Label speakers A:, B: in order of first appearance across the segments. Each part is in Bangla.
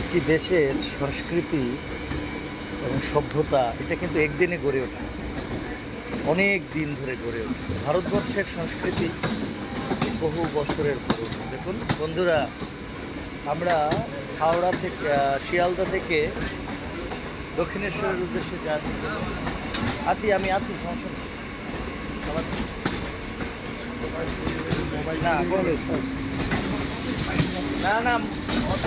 A: একটি দেশের সংস্কৃতি এবং সভ্যতা, এটা কিন্তু একদিনে গড়ে ওঠে। অনেক দিন ধরে গড়ে ওঠে। ভারতবর্ষের সংস্কৃতি বহু বছরের পুরনো দেখুন, বন্ধুরা, আমরা হাওড়া থেকে শিয়ালদা থেকে দক্ষিণেশ্বরের উদ্দেশ্যে যাচ্ছি। আছি, আমি আছি, সমস্যা না কোনো ব্যাপার না। না না অত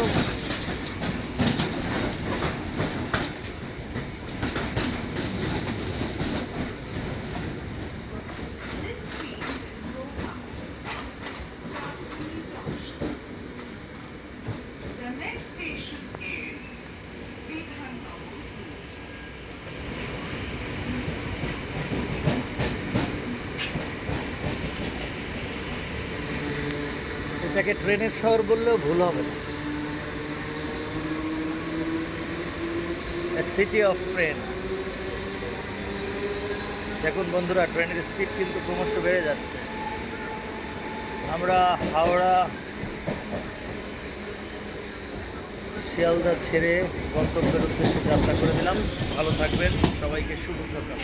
B: This train will go up Pragnani Junction. The next station is
A: এটাকে ট্রেনের শহর বললেও ভুল হবে না। সিটি অফ ট্রেন দেখুন বন্ধুরা, ট্রেনের স্পিড কিন্তু ক্রমশ বেড়ে যাচ্ছে। আমরা হাওড়া, শিয়ালদা ছেড়ে গন্তব্যের উদ্দেশ্যে যাত্রা করে দিলাম। ভালো থাকবেন। সবাইকে শুভ সকাল।